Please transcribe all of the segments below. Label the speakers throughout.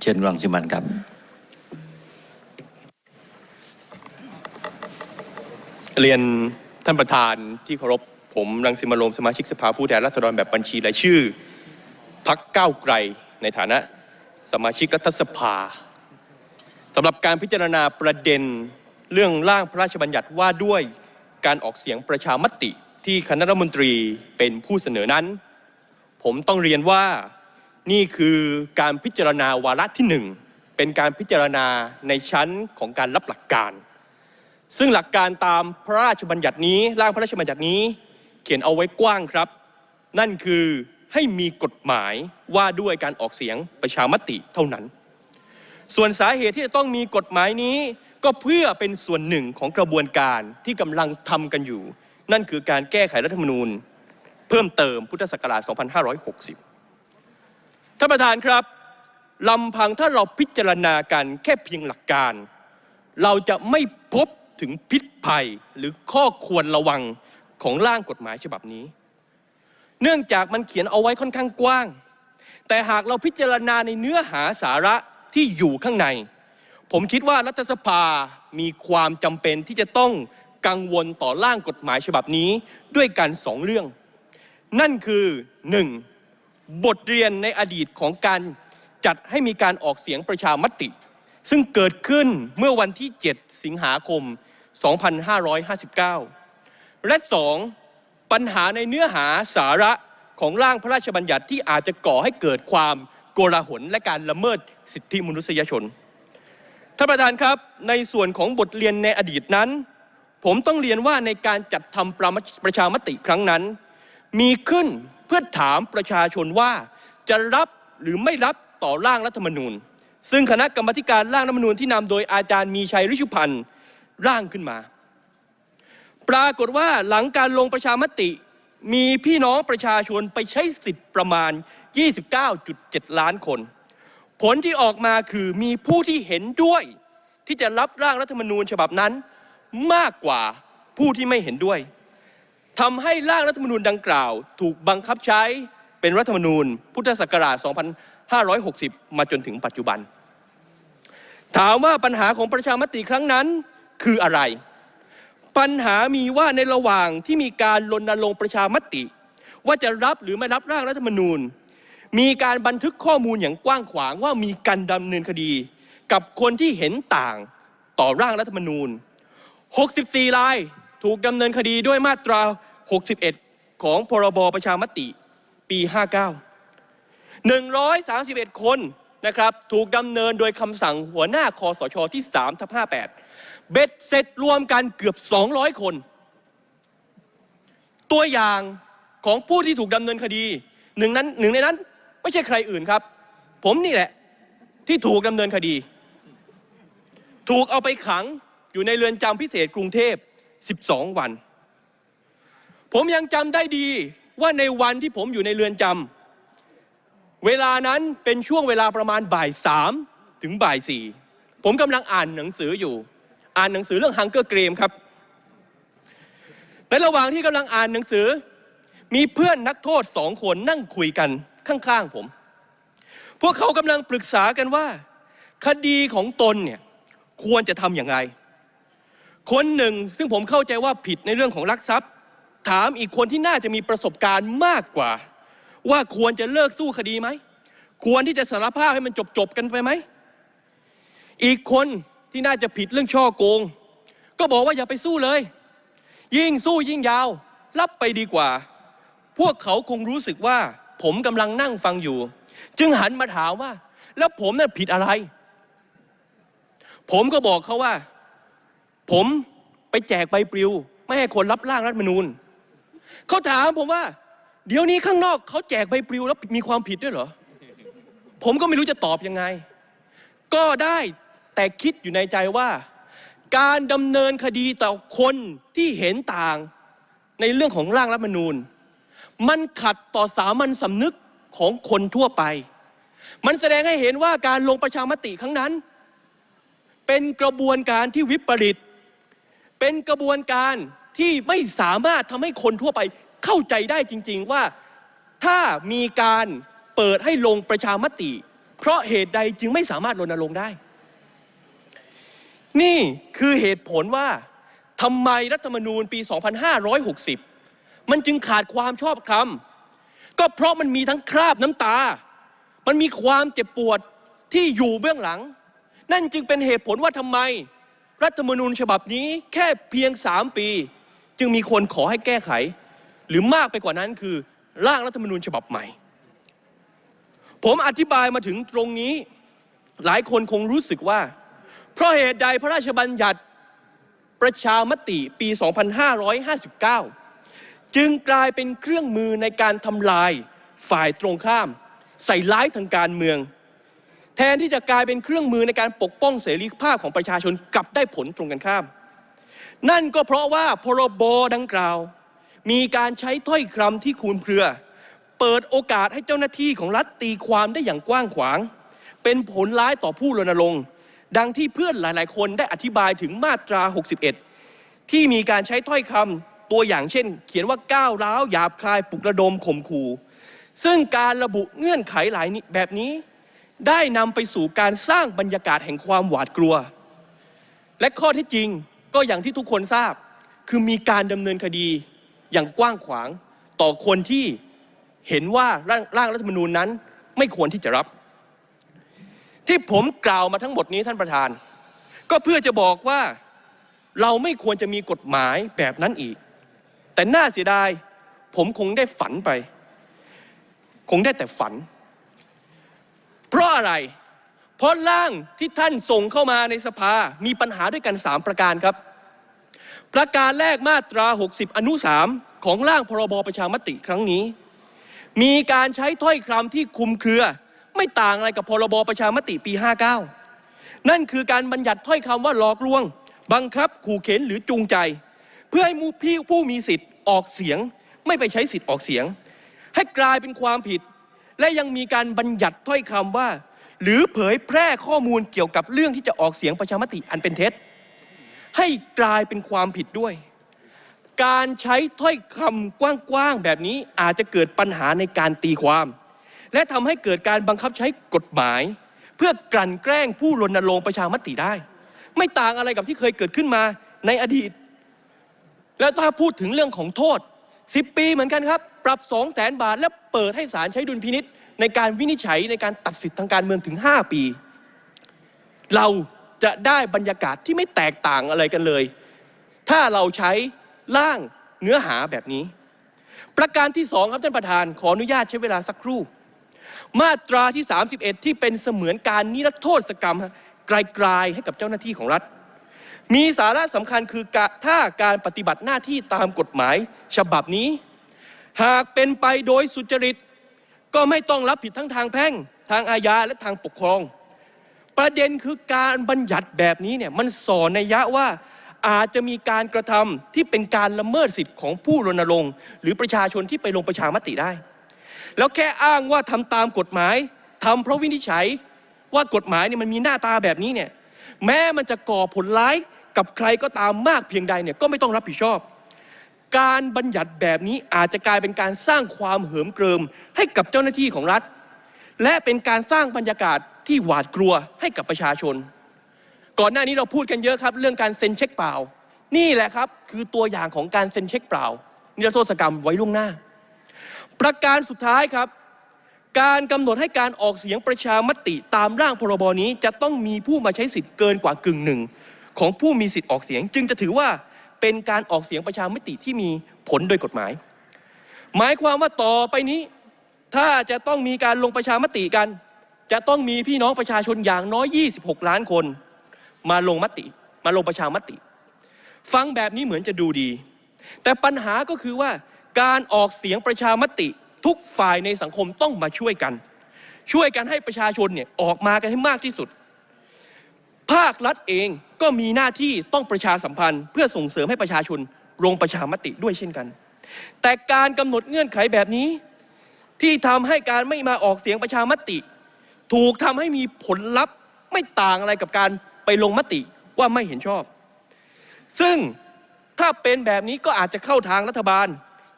Speaker 1: เชิญรังสิมันครับ
Speaker 2: เรียนท่านประธานที่เคารพผมรังสิมันโรมสมาชิกสภาผู้แทนราษฎรแบบบัญชีรายชื่อพักก้าวไกลในฐานะสมาชิกรัฐสภาสำหรับการพิจารณาประเด็นเรื่องร่างพระราชบัญญัติว่าด้วยการออกเสียงประชามติที่คณะรัฐมนตรีเป็นผู้เสนอนั้น ผมต้องเรียนว่า นี่คือการพิจารณาวาระที่หนึ่งเป็นการพิจารณาในชั้นของการรับหลักการ ซึ่งหลักการตามพระราชบัญญัตินี้ร่างพระราชบัญญัตินี้ เขียนเอาไว้กว้างครับ นั่นคือให้มีกฎหมายว่าด้วยการออกเสียงประชามติเท่านั้น ส่วนสาเหตุที่จะต้องมีกฎหมายนี้ ก็เพื่อเป็นส่วนหนึ่งของกระบวนการที่กำลังทำกันอยู่ นั่นคือการแก้ไขรัฐธรรมนูญ เพิ่มเติมพุทธศักราช 2560 ท่านประธานครับลำพังถ้าเราพิจารณากันแค่เพียงหลักการ เราจะไม่พบถึงพิษภัยหรือข้อควรระวังของร่างกฎหมายฉบับนี้ เนื่องจากมันเขียนเอาไว้ค่อนข้างกว้าง แต่หากเราพิจารณาในเนื้อหาสาระที่อยู่ข้างใน ผมคิดว่ารัฐสภามีความจำเป็นที่จะต้องกังวลต่อร่างกฎหมายฉบับนี้ด้วยกันสองเรื่อง นั่นคือ 1. บทเรียนในอดีตของการจัดให้มีการออกเสียงประชามติ ซึ่งเกิดขึ้นเมื่อวันที่ 7 สิงหาคม 2559 และ 2. ปัญหาในเนื้อหาสาระของร่างพระราชบัญญัติที่อาจจะก่อให้เกิดความโกลาหลและการละเมิดสิทธิมนุษยชน ท่านประธานครับ ในส่วนของบทเรียนในอดีตนั้น ผมต้องเรียนว่าในการจัดทำประประชามติครั้งนั้น มีขึ้น เพื่อถามประชาชนว่าจะรับหรือไม่รับต่อร่างรัฐธรรมนูญ ซึ่งคณะกรรมการร่างรัฐธรรมนูญที่นำโดยอาจารย์มีชัยฤชุพันธ์ร่างขึ้นมา ปรากฏว่าหลังการลงประชามติมีพี่น้องประชาชนไปใช้สิทธิ์ประมาณ 29.7 ล้านคน ผลที่ออกมาคือมีผู้ที่เห็นด้วย ที่จะรับร่างรัฐธรรมนูญฉบับนั้นมากกว่าผู้ที่ไม่เห็นด้วย ทำให้ร่างรัฐธรรมนูญดังกล่าว ถูกบังคับใช้เป็นรัฐธรรมนูญ พุทธศักราช 2560 มาจนถึงปัจจุบัน ถามว่าปัญหาของประชามติครั้งนั้นคืออะไร ปัญหามีว่าในระหว่างที่มีการรณรงค์ประชามติ ว่าจะรับหรือไม่รับร่างรัฐธรรมนูญ มีการบันทึกข้อมูลอย่างกว้างขวางว่ามีการดำเนินคดี กับคนที่เห็นต่างต่อร่างรัฐธรรมนูญ 64 รายถูกดำเนินคดีด้วยมาตรา 61 ของพรบประชามติปี 59 131 คนนะครับถูกดำเนินโดยคำสั่งหัวหน้าคอสชที่3ทับ58 เบ็ดเสร็จรวมกันเกือบ 200 คน ตัวอย่างของผู้ที่ถูกดำเนินคดีหนึ่งนั้นหนึ่งในนั้นไม่ใช่ใครอื่นครับ ผมนี่แหละที่ถูกดำเนินคดี ถูกเอาไปขังอยู่ในเรือนจำพิเศษกรุงเทพ 12 วัน ผมยังจำได้ดีว่าในวันที่ผมอยู่ในเรือนจำเวลานั้นเป็นช่วงเวลาประมาณบ่ายสามถึงบ่ายสี่ผมกำลังอ่านหนังสืออยู่ อ่านหนังสือเรื่องฮังเกอร์เกมครับในระหว่างที่กำลังอ่านหนังสือ มีเพื่อนนักโทษสองคนนั่งคุยกันข้างๆผม พวกเขากำลังปรึกษากันว่า คดีของตนเนี่ยควรจะทำอย่างไร คนหนึ่งซึ่งผมเข้าใจว่าผิดในเรื่องของลักทรัพย์ ถามอีกคนที่น่าจะมีประสบการณ์มากกว่า ว่าควรจะเลิกสู้คดีไหม ควรที่จะสารภาพให้มันจบๆกันไปไหม อีกคนที่น่าจะผิดเรื่องช่อโกง ก็บอกว่าอย่าไปสู้เลย ยิ่งสู้ยิ่งยาว รับไปดีกว่า พวกเขาคงรู้สึกว่า ผมกำลังนั่งฟังอยู่ จึงหันมาถามว่า แล้วผมน่ะผิดอะไร ผมก็บอกเขาว่า ผมไปแจกใบปลิว ไม่ให้คนรับร่างรัฐมนูญ เขาถามผมว่า เดี๋ยวนี้ข้างนอกเขาแจกใบปลิวแล้วมีความผิดด้วยเหรอ ผมก็ไม่รู้จะตอบยังไง ก็ได้แต่คิดอยู่ในใจว่า การดำเนินคดีต่อคนที่เห็นต่างในเรื่องของร่างรัฐมนูญ มันขัดต่อสามัญสำนึกของคนทั่วไป มันแสดงให้เห็นว่าการลงประชามติครั้งนั้น เป็นกระบวนการที่วิปริต เป็นกระบวนการ ที่ไม่สามารถทำให้คนทั่วไปเข้าใจได้จริง ๆ ว่าถ้ามีการเปิดให้ลงประชามติ เพราะเหตุใดจึงไม่สามารถรณรงค์ได้ นี่คือเหตุผลว่าทำไมรัฐธรรมนูญปี 2560 มันจึงขาดความชอบธรรมก็เพราะมันมีทั้งคราบน้ำตา มันมีความเจ็บปวดที่อยู่เบื้องหลัง นั่นจึงเป็นเหตุผลว่าทำไม รัฐธรรมนูญฉบับนี้แค่เพียง 3 ปี จึงมีคนขอให้แก้ไข หรือมากไปกว่านั้นคือร่างรัฐธรรมนูญฉบับใหม่ ผมอธิบายมาถึงตรงนี้ หลายคนคงรู้สึกว่า เพราะเหตุใดพระราชบัญญัติประชามติปี 2559 จึงกลายเป็นเครื่องมือในการทำลายฝ่ายตรงข้าม ใส่ร้ายทางการเมือง แทนที่จะกลายเป็นเครื่องมือในการปกป้องเสรีภาพของประชาชนกลับได้ผลตรงกันข้าม นั่นก็เพราะว่าพรบดังกล่าว มีการใช้ถ้อยคำที่คูลเครือ เปิดโอกาสให้เจ้าหน้าที่ของรัฐตีความได้อย่างกว้างขวาง เป็นผลร้ายต่อผู้รณรงค์ดังที่เพื่อนหลาย ๆ คนได้อธิบายถึงมาตรา 61 ที่มีการใช้ถ้อยคำตัวอย่างเช่น เขียนว่าก้าวร้าวหยาบคายปลุกระดมข่มขู่ซึ่งการระบุเงื่อนไขหลายนี้แบบนี้ ได้นำไปสู่การสร้างบรรยากาศแห่งความหวาดกลัว และข้อเท็จจริง ก็อย่างที่ทุกคนทราบคือมีการดำเนินคดีอย่างกว้างขวางต่อคนที่เห็นว่าร่างร่างรัฐธรรมนูญนั้น ไม่ควรที่จะรับ ที่ผมกล่าวมาทั้งหมดนี้ท่านประธาน ก็เพื่อจะบอกว่าเราไม่ควรจะมีกฎหมายแบบนั้นอีก แต่น่าเสียดาย ผมคงได้ฝันไป คงได้แต่ฝัน เพราะอะไร เพราะร่างที่ท่านส่งเข้ามาในสภา มีปัญหาด้วยกัน 3 ประการครับ ประการแรกมาตรา 60 อนุ 3 ของร่างพรบประชามติครั้งนี้ มีการใช้ถ้อยคำที่คุมเครือ ไม่ต่างอะไรกับพรบประชามติปี 59 นั่นคือการบัญญัติถ้อยคำว่าหลอกลวง บังคับขู่เข็นหรือจูงใจ เพื่อให้มูพี่ผู้มีสิทธิ์ออกเสียง ไม่ไปใช้สิทธิ์ออกเสียง ให้กลายเป็นความผิด และยังมีการบัญญัติถ้อยคำว่า หรือเผยแพร่ข้อมูลเกี่ยวกับเรื่องที่จะออกเสียงประชามติอันเป็นเท็จ ให้กลายเป็นความผิดด้วย การใช้ถ้อยคำกว้างๆแบบนี้อาจจะเกิดปัญหาในการตีความ และทำให้เกิดการบังคับใช้กฎหมาย เพื่อกลั่นแกล้งผู้รณรงค์ประชามติได้ ไม่ต่างอะไรกับที่เคยเกิดขึ้นมาในอดีต แล้วถ้าพูดถึงเรื่องของโทษ 10 ปีเหมือนกันครับ ปรับ 2 0 0แสนบาท และเปิดให้ศาลใช้ดุลพินิษ ในการวินิจฉัยในการตัดสิทธิทางการเมืองถึง 5 ปี เราจะได้บรรยากาศที่ไม่แตกต่างอะไรกันเลย ถ้าเราใช้ร่างเนื้อหาแบบนี้ ประการที่ 2 ครับท่านประธานขออนุญาตใช้เวลาสักครู่ มาตราที่ 31 ที่เป็นเสมือนการนิรโทษกรรมไกลๆให้กับเจ้าหน้าที่ของรัฐ มีสาระสำคัญคือกะถ้าการปฏิบัติหน้าที่ตามกฎหมาย ฉบับนี้ หากเป็นไปโดยสุจริต ก็ไม่ต้องรับผิดทั้งทางแพ่ง ทางอาญาและทางปกครอง ประเด็นคือการบัญญัติแบบนี้เนี่ยมันสอนในยะว่าอาจจะมีการกระทำที่เป็นการละเมิดสิทธิ์ของผู้รณรงค์ หรือประชาชนที่ไปลงประชามติได้ แล้วแค่อ้างว่าทำตามกฎหมายทำเพราะวินิจฉัยว่ากฎหมายเนี่ยมันมีหน้าตาแบบนี้เนี่ยแม้มันจะก่อผลร้ายกับใครก็ตามมากเพียงใดเนี่ยก็ไม่ต้องรับผิดชอบ การบัญญัติแบบนี้อาจจะกลายเป็นการสร้างความเหิมเกริมให้กับเจ้าหน้าที่ของรัฐ และเป็นการสร้างบรรยากาศที่หวาดกลัวให้กับประชาชน ก่อนหน้านี้เราพูดกันเยอะครับ เรื่องการเซ็นเช็คเปล่า นี่แหละครับคือตัวอย่างของการเซ็นเช็คเปล่า นิรโทษกรรมไว้ล่วงหน้า ประการสุดท้ายครับ การกำหนดให้การออกเสียงประชามติตามร่างพรบนี้ จะต้องมีผู้มาใช้สิทธิ์เกินกว่ากึ่งหนึ่งของผู้มีสิทธิ์ออกเสียง จึงจะถือว่า เป็นการออกเสียงประชามติที่มีผลโดยกฎหมาย หมายความว่าต่อไปนี้ ถ้าจะต้องมีการลงประชามติกัน จะต้องมีพี่น้องประชาชนอย่างน้อย 26 ล้านคน มาลงมติ มาลงประชามติ ฟังแบบนี้เหมือนจะดูดี แต่ปัญหาก็คือว่าการออกเสียงประชามติทุกฝ่ายในสังคมต้องมาช่วยกัน ช่วยกันให้ประชาชนเนี่ยออกมากันให้มากที่สุด ภาครัฐเองก็มีหน้าที่ต้องประชาสัมพันธ์ เพื่อส่งเสริมให้ประชาชนลงประชามติด้วยเช่นกัน แต่การกำหนดเงื่อนไขแบบนี้ ที่ทำให้การไม่มาออกเสียงประชามติ ถูกทำให้มีผลลัพธ์ไม่ต่างอะไรกับการไปลงมติว่าไม่เห็นชอบ ซึ่งถ้าเป็นแบบนี้ก็อาจจะเข้าทางรัฐบาล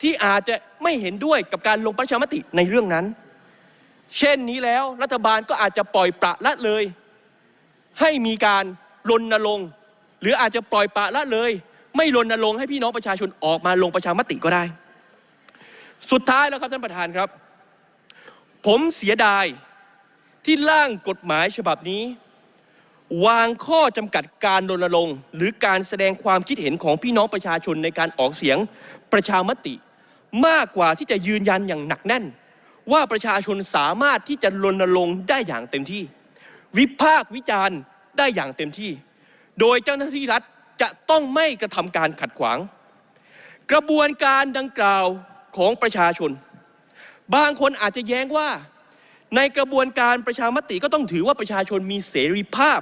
Speaker 2: ที่อาจจะไม่เห็นด้วยกับการลงประชามติในเรื่องนั้น เช่นนี้แล้วรัฐบาลก็อาจจะปล่อยปละละเลย ให้มีการรณรงค์หรืออาจจะปล่อยปละละเลย ไม่รณรงค์ให้พี่น้องประชาชนออกมาลงประชามติก็ได้ สุดท้ายแล้วครับท่านประธานครับ ผมเสียดายที่ร่างกฎหมายฉบับนี้ วางข้อจำกัดการรณรงค์หรือการแสดงความคิดเห็นของพี่น้องประชาชนในการออกเสียงประชามติ มากกว่าที่จะยืนยันอย่างหนักแน่น ว่าประชาชนสามารถที่จะรณรงค์ได้อย่างเต็มที่ วิพากษ์วิจารณ์ได้อย่างเต็มที่ โดยเจ้าหน้าที่รัฐจะต้องไม่กระทำการขัดขวาง กระบวนการดังกล่าวของประชาชน บางคนอาจจะแย้งว่า ในกระบวนการประชามติก็ต้องถือว่าประชาชนมีเสรีภาพ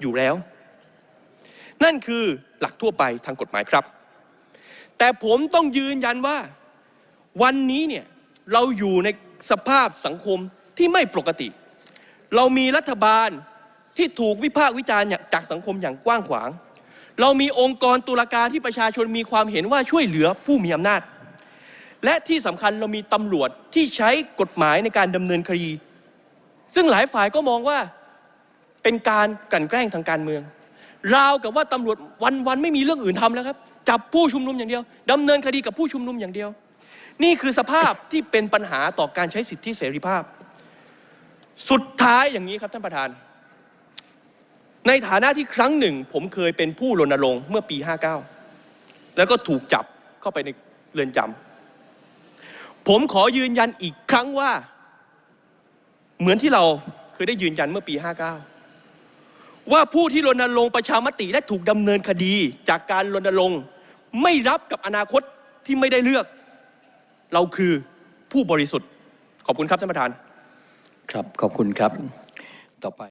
Speaker 2: อยู่แล้ว นั่นคือหลักทั่วไปทางกฎหมายครับ แต่ผมต้องยืนยันว่า วันนี้เนี่ยเราอยู่ในสภาพสังคมที่ไม่ปกติ เรามีรัฐบาลที่ถูกวิพากษ์วิจารณ์จากสังคมอย่างกว้างขวาง เรามีองค์กรตุลาการที่ประชาชนมีความเห็นว่าช่วยเหลือผู้มีอำนาจ และที่สำคัญเรามีตำรวจที่ใช้กฎหมายในการดำเนินคดี ซึ่งหลายฝ่ายก็มองว่าเป็นการกลั่นแกล้งทางการเมือง ราวกับว่าตำรวจวันๆไม่มีเรื่องอื่นทำแล้วครับ จับผู้ชุมนุมอย่างเดียวดำเนินคดีกับผู้ชุมนุมอย่างเดียว นี่คือสภาพที่เป็นปัญหาต่อการใช้สิทธิเสรีภาพ สุดท้ายอย่างนี้ครับท่านประธาน ในฐานะที่ครั้งหนึ่ง ผมเคยเป็นผู้รณรงค์เมื่อปี 59 แล้วก็ถูกจับเข้าไปในเรือนจำผมขอยืนยันอีกครั้งว่า เหมือนที่เราเคยได้ยืนยันเมื่อปี 59 ว่าผู้ที่รณรงค์ประชามติและถูกดำเนินคดีจากการรณรงค์ไม่รับกับอนาคตที่ไม่ได้เลือก เราคือผู้บริสุทธิ์ ขอบคุณครับท่านประธาน
Speaker 1: ครับขอบคุณครับต่อไป